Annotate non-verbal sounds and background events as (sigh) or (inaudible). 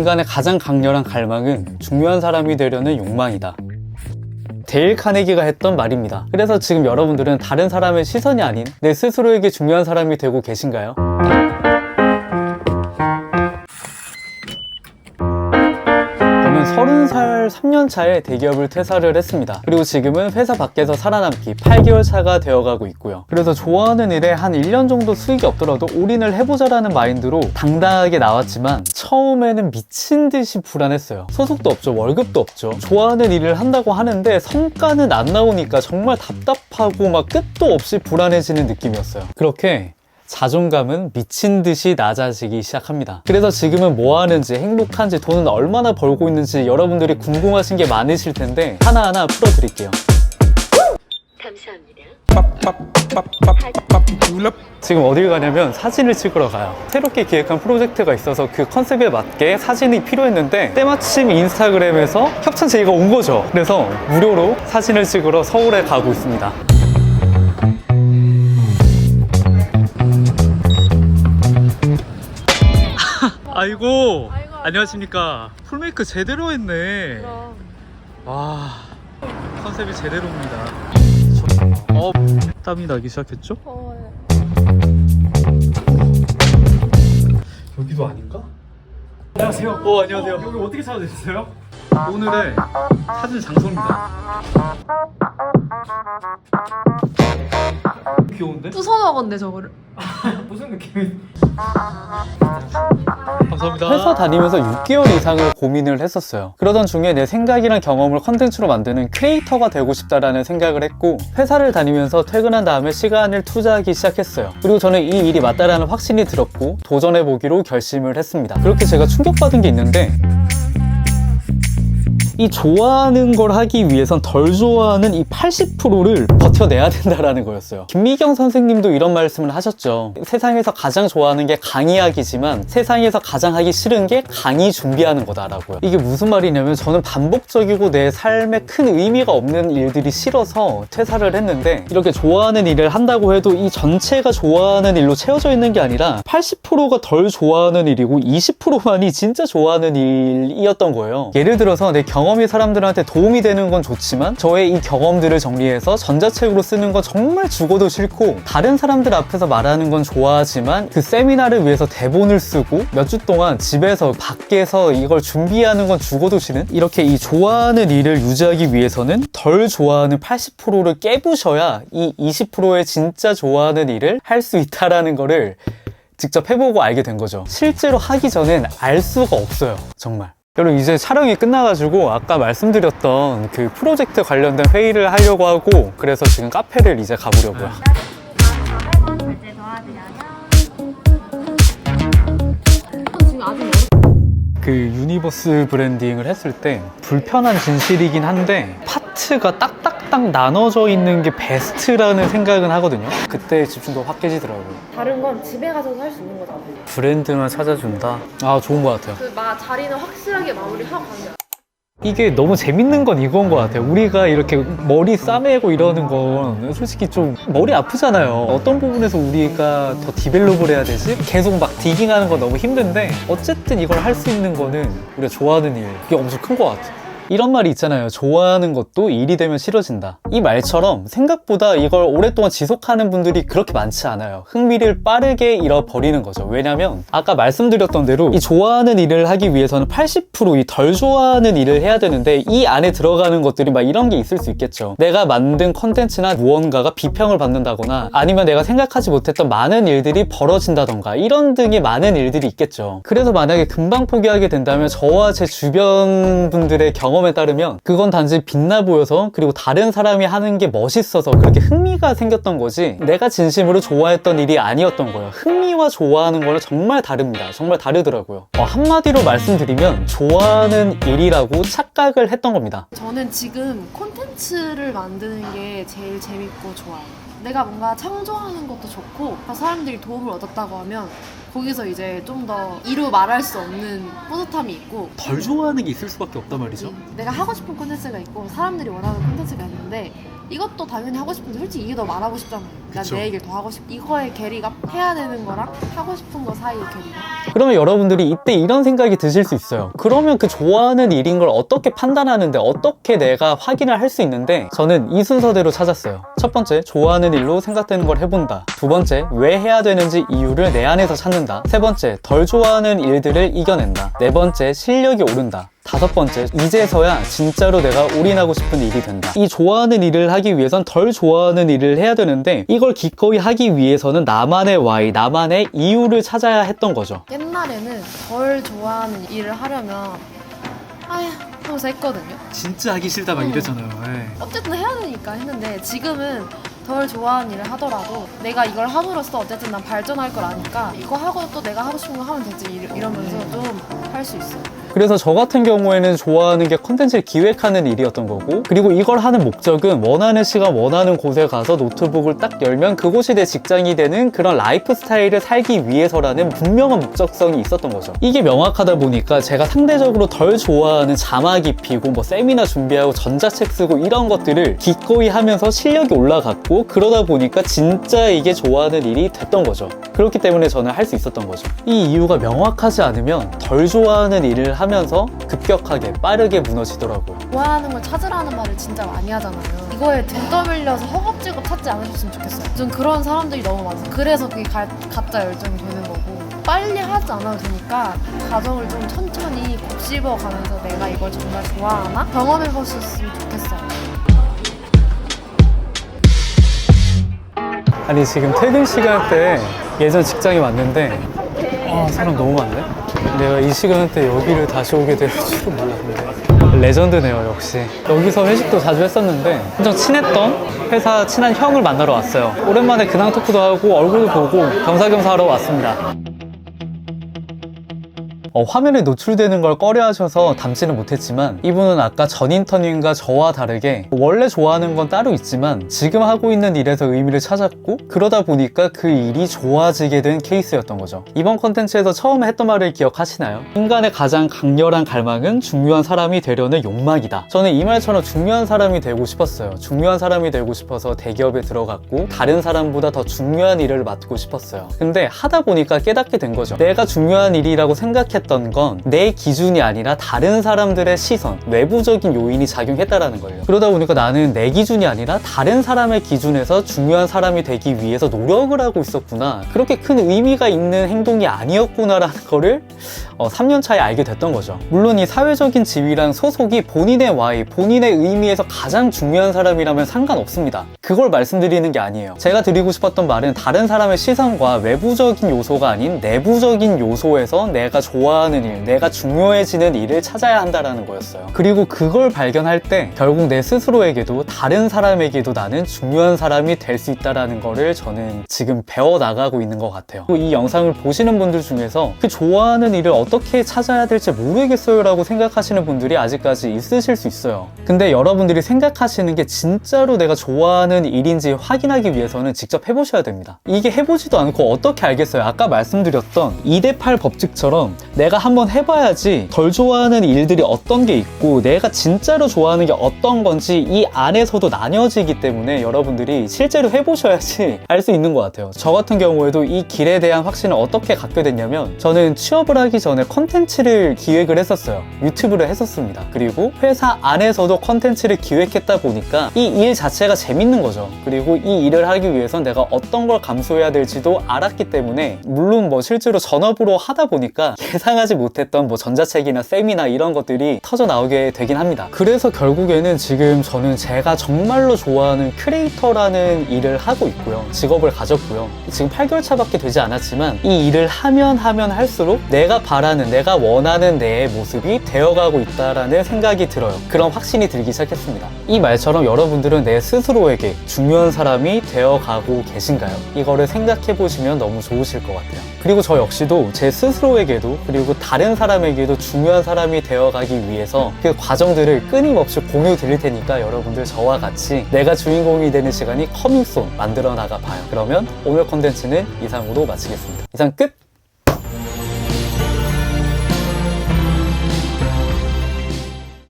인간의 가장 강렬한 갈망은 중요한 사람이 되려는 욕망이다. 데일 카네기가 했던 말입니다. 그래서 지금 여러분들은 다른 사람의 시선이 아닌 내 스스로에게 중요한 사람이 되고 계신가요? 3년 차에 대기업을 퇴사를 했습니다. 그리고 지금은 회사 밖에서 살아남기 8개월 차가 되어가고 있고요. 그래서 좋아하는 일에 한 1년 정도 수익이 없더라도 올인을 해보자라는 마인드로 당당하게 나왔지만 처음에는 미친 듯이 불안했어요. 소속도 없죠. 월급도 없죠. 좋아하는 일을 한다고 하는데 성과는 안 나오니까 정말 답답하고 막 끝도 없이 불안해지는 느낌이었어요. 그렇게 자존감은 미친 듯이 낮아지기 시작합니다. 그래서 지금은 뭐 하는지 행복한지 돈은 얼마나 벌고 있는지 여러분들이 궁금하신 게 많으실 텐데 하나하나 풀어드릴게요. 감사합니다. 지금 어딜 가냐면 사진을 찍으러 가요. 새롭게 기획한 프로젝트가 있어서 그 컨셉에 맞게 사진이 필요했는데 때마침 인스타그램에서 협찬 제의가 온 거죠. 그래서 무료로 사진을 찍으러 서울에 가고 있습니다. (laughs) 아이고, 안녕하십니까. 풀메이크 제대로 했네. 와 컨셉이 제대로입니다. 저- 어 땀이 나기 시작했죠? 여기도 아닌가? 안녕하세요. 어 안녕하세요. 여기 어떻게 찾아주셨어요? 오늘의 사진 장소입니다. 귀여운데? 부숴 먹었네 저거를 (laughs) 무슨 느낌이? 감사합니다. 회사 다니면서 6개월 이상을 고민을 했었어요. 그러던 중에 내 생각이랑 경험을 컨텐츠로 만드는 크리에이터가 되고 싶다라는 생각을 했고 회사를 다니면서 퇴근한 다음에 시간을 투자하기 시작했어요. 그리고 저는 이 일이 맞다라는 확신이 들었고 도전해 보기로 결심을 했습니다. 그렇게 제가 충격받은 게 있는데 이 좋아하는 걸 하기 위해선 덜 좋아하는 이 80%를 버텨내야 된다라는 거였어요. 김미경 선생님도 이런 말씀을 하셨죠. 세상에서 가장 좋아하는 게 강의하기지만 세상에서 가장 하기 싫은 게 강의 준비하는 거다라고요. 이게 무슨 말이냐면 저는 반복적이고 내 삶에 큰 의미가 없는 일들이 싫어서 퇴사를 했는데 이렇게 좋아하는 일을 한다고 해도 이 전체가 좋아하는 일로 채워져 있는 게 아니라 80%가 덜 좋아하는 일이고 20%만이 진짜 좋아하는 일이었던 거예요. 예를 들어서 내 경험 이 사람들한테 도움이 되는 건 좋지만 저의 이 경험들을 정리해서 전자책으로 쓰는 건 정말 죽어도 싫고 다른 사람들 앞에서 말하는 건 좋아하지만 그 세미나를 위해서 대본을 쓰고 몇 주 동안 집에서 밖에서 이걸 준비하는 건 죽어도 싫은 이렇게 이 좋아하는 일을 유지하기 위해서는 덜 좋아하는 80%를 깨부셔야 이 20%의 진짜 좋아하는 일을 할 수 있다라는 거를 직접 해보고 알게 된 거죠. 실제로 하기 전엔 알 수가 없어요. 정말. 여러분 이제 촬영이 끝나가지고 아까 말씀드렸던 그 프로젝트 관련된 회의를 하려고 하고 그래서 지금 카페를 이제 가보려고요. 아직 그 유니버스 브랜딩을 했을 때 불편한 진실이긴 한데 파트가 딱딱 딱 나눠져 있는 게 베스트라는 생각은 하거든요. 그때 집중도 확 깨지더라고요. 다른 건 집에 가서도 할수 있는 거잖아 브랜드만 찾아준다? 아 좋은 것 같아요. 그 마, 자리는 확실하게 마무리하고 가는 거야 이게 너무 재밌는 건 이건 것 같아요. 우리가 이렇게 머리 싸매고 이러는 건 솔직히 좀 머리 아프잖아요. 어떤 부분에서 우리가 더 디벨롭을 해야 되지? 계속 막 디깅하는 건 너무 힘든데 어쨌든 이걸 할 수 있는 거는 우리가 좋아하는 일. 그게 엄청 큰 것 같아요. 이런 말이 있잖아요. 좋아하는 것도 일이 되면 싫어진다. 이 말처럼 생각보다 이걸 오랫동안 지속하는 분들이 그렇게 많지 않아요. 흥미를 빠르게 잃어버리는 거죠. 왜냐면 아까 말씀드렸던 대로 이 좋아하는 일을 하기 위해서는 80%이 덜 좋아하는 일을 해야 되는데 이 안에 들어가는 것들이 막 이런 게 있을 수 있겠죠. 내가 만든 컨텐츠나 무언가가 비평을 받는다거나 아니면 내가 생각하지 못했던 많은 일들이 벌어진다던가 이런 등의 많은 일들이 있겠죠. 그래서 만약에 금방 포기하게 된다면 저와 제 주변 분들의 경험에 따르면 그건 단지 빛나 보여서 그리고 다른 사람이 하는 게 멋있어서 그렇게 흥미가 생겼던 거지 내가 진심으로 좋아했던 일이 아니었던 거예요. 흥미와 좋아하는 거는 정말 다릅니다. 정말 다르더라고요. 어, 한마디로 말씀드리면 좋아하는 일이라고 착각을 했던 겁니다. 저는 지금 콘텐츠를 만드는 게 제일 재밌고 좋아요 내가 뭔가 창조하는 것도 좋고 사람들이 도움을 얻었다고 하면 거기서 이제 좀 더 이루 말할 수 없는 뿌듯함이 있고 덜 좋아하는 게 있을 수밖에 없단 말이죠. 내가 하고 싶은 콘텐츠가 있고 사람들이 원하는 콘텐츠가 있는데 이것도 당연히 하고 싶은데 솔직히 이게 더 말하고 싶잖아요. 난 그쵸. 내 얘기를 더 하고 싶. 이거의 괴리가 해야 되는 거랑 하고 싶은 거 사이의 괴리가. 그러면 여러분들이 이때 이런 생각이 드실 수 있어요. 그러면 그 좋아하는 일인 걸 어떻게 판단하는데 어떻게 내가 확인을 할 수 있는데 저는 이 순서대로 찾았어요. 첫 번째, 좋아하는 일로 생각되는 걸 해본다. 두 번째, 왜 해야 되는지 이유를 내 안에서 찾는다. 세 번째, 덜 좋아하는 일들을 이겨낸다. 네 번째, 실력이 오른다. 다섯 번째, 이제서야 진짜로 내가 올인하고 싶은 일이 된다. 이 좋아하는 일을 하기 위해선 덜 좋아하는 일을 해야 되는데 이걸 기꺼이 하기 위해서는 나만의 why, 나만의 이유를 찾아야 했던 거죠. 옛날에는 덜 좋아하는 일을 하려면 아휴 하면서 했거든요. 진짜 하기 싫다 막 이러잖아요. 네. 어쨌든 해야 되니까 했는데 지금은 덜 좋아하는 일을 하더라도 내가 이걸 함으로써 어쨌든 난 발전할 걸 아니까 이거 하고 또 내가 하고 싶은 거 하면 되지 이러- 이러면서 좀 할 수 있어요. 그래서 저 같은 경우에는 좋아하는 게 컨텐츠를 기획하는 일이었던 거고 그리고 이걸 하는 목적은 원하는 시간 원하는 곳에 가서 노트북을 딱 열면 그곳이 내 직장이 되는 그런 라이프 스타일을 살기 위해서라는 분명한 목적성이 있었던 거죠. 이게 명확하다 보니까 제가 상대적으로 덜 좋아하는 자막이 피고 뭐 세미나 준비하고 전자책 쓰고 이런 것들을 기꺼이 하면서 실력이 올라갔고 그러다 보니까 진짜 이게 좋아하는 일이 됐던 거죠. 그렇기 때문에 저는 할 수 있었던 거죠. 이 이유가 명확하지 않으면 덜 좋아하는 일을 하면서 급격하게 빠르게 무너지더라고요 좋아하는 걸 찾으라는 말을 진짜 많이 하잖아요. 이거에 등 떠밀려서 허겁지겁 찾지 않으셨으면 좋겠어요. 전 그런 사람들이 너무 많아서 그래서 그게 가, 가짜 열정이 되는 거고 빨리 하지 않아도 되니까 과정을 좀 천천히 곱씹어 가면서 내가 이걸 정말 좋아하나 경험해 보셨으면 좋겠어요. 아니 지금 퇴근 시간 때 예전 직장에 왔는데 아 사람 너무 많네 내가 이 시간 대 여기를 다시 오게 될 줄은 몰랐는데. 레전드네요 역시. 여기서 회식도 자주 했었는데 엄청 친했던 회사 친한 형을 만나러 왔어요. 오랜만에 근황 토크도 하고 얼굴도 보고 겸사겸사 하러 왔습니다 어, 화면에 노출되는 걸 꺼려 하셔서 담지는 못했지만 이분은 아까 전 인터뷰인가 저와 다르게 원래 좋아하는 건 따로 있지만 지금 하고 있는 일에서 의미를 찾았고 그러다 보니까 그 일이 좋아지게 된 케이스였던 거죠. 이번 컨텐츠에서 처음에 했던 말을 기억하시나요? 인간의 가장 강렬한 갈망은 중요한 사람이 되려는 욕망이다. 저는 이 말처럼 중요한 사람이 되고 싶었어요. 중요한 사람이 되고 싶어서 대기업에 들어갔고 다른 사람보다 더 중요한 일을 맡고 싶었어요. 근데 하다 보니까 깨닫게 된 거죠. 내가 중요한 일이라고 생각 했던 건 내 기준이 아니라 다른 사람들의 시선, 외부적인 요인이 작용했다라는 거예요. 그러다 보니까 나는 내 기준이 아니라 다른 사람의 기준에서 중요한 사람이 되기 위해서 노력을 하고 있었구나. 그렇게 큰 의미가 있는 행동이 아니었구나라는 거를 어, 3년 차에 알게 됐던 거죠. 물론 이 사회적인 지위랑 소속이 본인의 와이, 본인의 의미에서 가장 중요한 사람이라면 상관없습니다. 그걸 말씀드리는 게 아니에요. 제가 드리고 싶었던 말은 다른 사람의 시선과 외부적인 요소가 아닌 내부적인 요소에서 내가 좋아 하는 일, 내가 중요해지는 일을 찾아야 한다라는 거였어요. 그리고 그걸 발견할 때 결국 내 스스로에게도 다른 사람에게도 나는 중요한 사람이 될 수 있다라는 거를 저는 지금 배워 나가고 있는 것 같아요. 이 영상을 보시는 분들 중에서 그 좋아하는 일을 어떻게 찾아야 될지 모르겠어요라고 생각하시는 분들이 아직까지 있으실 수 있어요. 근데 여러분들이 생각하시는 게 진짜로 내가 좋아하는 일인지 확인하기 위해서는 직접 해보셔야 됩니다. 이게 해보지도 않고 어떻게 알겠어요? 아까 말씀드렸던 2대8 법칙처럼 내가 한번 해봐야지 덜 좋아하는 일들이 어떤 게 있고 내가 진짜로 좋아하는 게 어떤 건지 이 안에서도 나뉘어지기 때문에 여러분들이 실제로 해보셔야지 (laughs) 알 수 있는 것 같아요. 저 같은 경우에도 이 길에 대한 확신을 어떻게 갖게 됐냐면 저는 취업을 하기 전에 컨텐츠를 기획을 했었어요. 유튜브를 했었습니다. 그리고 회사 안에서도 컨텐츠를 기획했다 보니까 이 일 자체가 재밌는 거죠. 그리고 이 일을 하기 위해선 내가 어떤 걸 감수해야 될지도 알았기 때문에 물론 뭐 실제로 전업으로 하다 보니까 예상하지 못했던 뭐 전자책이나 세미나 이런 것들이 터져 나오게 되긴 합니다. 그래서 결국에는 지금 저는 제가 정말로 좋아하는 크리에이터라는 일을 하고 있고요. 직업을 가졌고요. 지금 8개월 차밖에 되지 않았지만 이 일을 하면 하면 할수록 내가 바라는 내가 원하는 내 모습이 되어가고 있다라는 생각이 들어요. 그런 확신이 들기 시작했습니다. 이 말처럼 여러분들은 내 스스로에게 중요한 사람이 되어가고 계신가요? 이거를 생각해 보시면 너무 좋으실 것 같아요. 그리고 저 역시도 제 스스로에게도 그리고 다른 사람에게도 중요한 사람이 되어가기 위해서 그 과정들을 끊임없이 공유 드릴 테니까 여러분들 저와 같이 내가 주인공이 되는 시간이 커밍손 만들어 나가 봐요. 그러면 오늘 콘텐츠는 이상으로 마치겠습니다. 이상 끝!